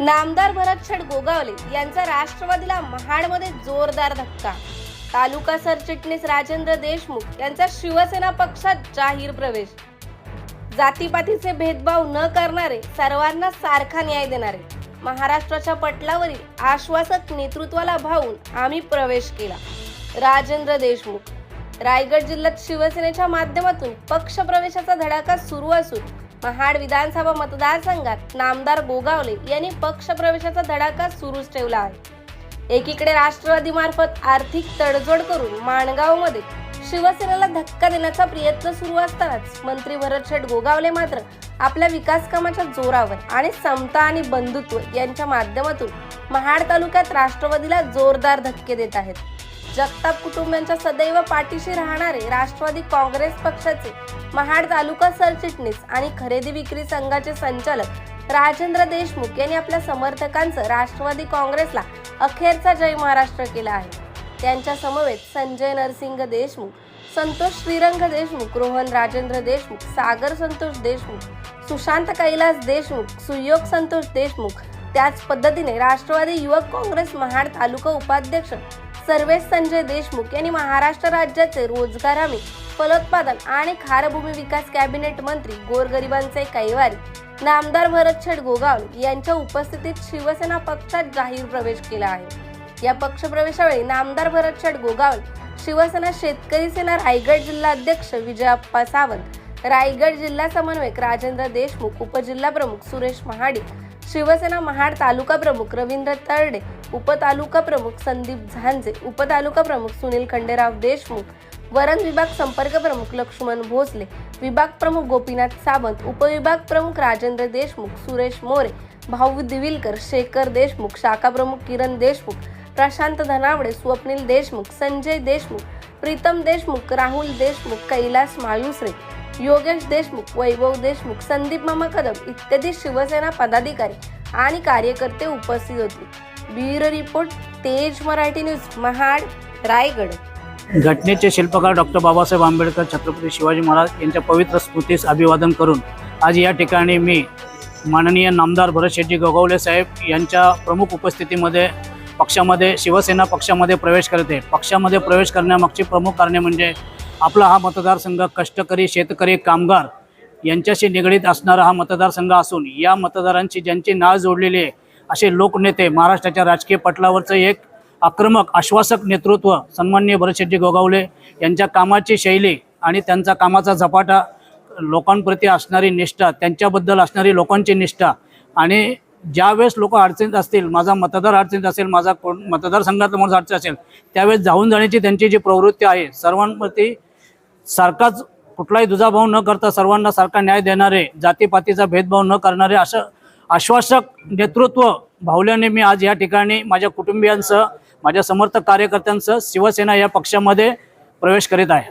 नामदार भरत शेठ गोगावले यांचा राष्ट्रवादीला महाडमध्ये जोरदार धक्का. तालुका सरचिटणीस राजेंद्र देशमुख यांचा शिवसेना पक्षात जाहीर प्रवेश. जातीपातीचे भेदभाव न करणारे सर्वांना सारखा न्याय देणारे. महाराष्ट्राच्या पटलावरील आश्वासक नेतृत्वाला भावून आम्ही प्रवेश केला. राजेंद्र देशमुख. रायगड जिल्ह्यात शिवसेनेच्या माध्यमातून पक्ष प्रवेशाचा धडाका सुरू असून महाड विधानसभा मतदारसंघात नामदार गोगावले यांनी पक्ष प्रवेशाचा धडाका सुरूच ठेवला आहे. एकीकडे राष्ट्रवादी मार्फत आर्थिक तडजोड करून माणगावमध्ये शिवसेनेला धक्का देण्याचा प्रयत्न सुरू असतानाच मंत्री भरत शेट गोगावले मात्र आपल्या विकास कामाच्या जोरावर आणि समता आणि बंधुत्व यांच्या माध्यमातून महाड तालुक्यात राष्ट्रवादीला जोरदार धक्के देत आहेत. जगताप कुटुंबियांच्या सदैव पाठीशी राहणारे राष्ट्रवादी काँग्रेस पक्षाचे महाड तालुका सरचिटणीस आणि खरेदी विक्री संघाचे संचालक राजेंद्र देशमुख यांनी आपल्या समर्थकांचं राष्ट्रवादी काँग्रेसला अखेरचा जय महाराष्ट्र केला आहे. त्यांच्या समवेत संजय नरसिंग देशमुख संतोष श्रीरंग देशमुख रोहन राजेंद्र देशमुख सागर संतोष देशमुख सुशांत कैलास देशमुख सुयोग संतोष देशमुख त्याच पद्धतीने राष्ट्रवादी युवक काँग्रेस महाड तालुका उपाध्यक्ष सर्वेश संजय देशमुख यांनी महाराष्ट्र राज्याचे रोजगार हमी फलोत्पादन आणि खारभूमी विकास कॅबिनेट मंत्री गोरगरिबांचे कैवारी नामदार भरत शेठ गोगावले यांच्या उपस्थितीत शिवसेना पक्षात जाहीर प्रवेश केला आहे. या पक्षप्रवेशावेळी नामदार भरत शेठ गोगावले शिवसेना शेतकरी सेना रायगड जिल्हा अध्यक्ष विजयाप्पा सावंत रायगड जिल्हा समन्वयक राजेंद्र देशमुख उपजिल्हा प्रमुख सुरेश महाडिक शिवसेना महाड तालुका प्रमुख रवींद्र तरडे उपतालुका प्रमुख संदीप झांजे उपतालुका प्रमुख सुनील खंडेराव देशमुख वरण विभाग संपर्क प्रमुख लक्ष्मण भोसले विभाग प्रमुख गोपीनाथ सावंत उपविभाग प्रमुख राजेंद्र देशमुख सुरेश मोरे भाऊ दिविलकर शेखर देशमुख शाखा प्रमुख किरण देशमुख प्रशांत धनावडे स्वप्नील देशमुख संजय देशमुख प्रीतम देशमुख राहुल देशमुख कैलास मायुसरे योगेश देशमुख वैभव देशमुख संदीप मामा कदम इत्यादी शिवसेना पदाधिकारी आणि कार्यकर्ते उपस्थित होते. ब्युरो रिपोर्ट तेज मराठी न्यूज महाड रायगड. घटनेचे शिल्पकार डॉक्टर बाबासाहेब आंबेडकर छत्रपती शिवाजी महाराज यांच्या पवित्र स्मृतीस अभिवादन करून आज या ठिकाणी मी माननीय नामदार भरत शेट्टी गोगावले साहेब यांच्या प्रमुख उपस्थितीमध्ये पक्षामध्ये शिवसेना पक्षामध्ये प्रवेश करते. पक्षामध्ये प्रवेश करण्यामागची प्रमुख कारणे म्हणजे आपला हा मतदारसंघ कष्टकरी शेतकरी कामगार यांच्याशी निगडीत असणारा हा मतदारसंघ असून या मतदारांची ज्यांची नाळ जोडलेली आहे असे लोकनेते महाराष्ट्राच्या राजकीय पटलावरचं एक आक्रमक आश्वासक नेतृत्व सन्मान्य भरतशेट्टी गोगावले यांच्या कामाची शैली आणि त्यांचा कामाचा झपाटा लोकांप्रती असणारी निष्ठा त्यांच्याबद्दल असणारी लोकांची निष्ठा आणि ज्यावेळेस लोक अडचणीत असतील माझा मतदार अडचणीत असेल माझा कोण मतदारसंघातला माणूस अडचण असेल त्यावेळेस धावून जाण्याची त्यांची जी प्रवृत्ती आहे सर्वांप्रती सारखाच कुठलाही दुजाभाव न करता सर्वांना सारखा न्याय देणारे जातीपातीचा भेदभाव न करणारे असं आश्वासक नेतृत्व भावल्याने मी आज या ठिकाणी माझ्या कुटुंबियांसह माझ्या समर्थक कार्यकर्त्यांसह शिवसेना या पक्षामध्ये प्रवेश करीत आहे.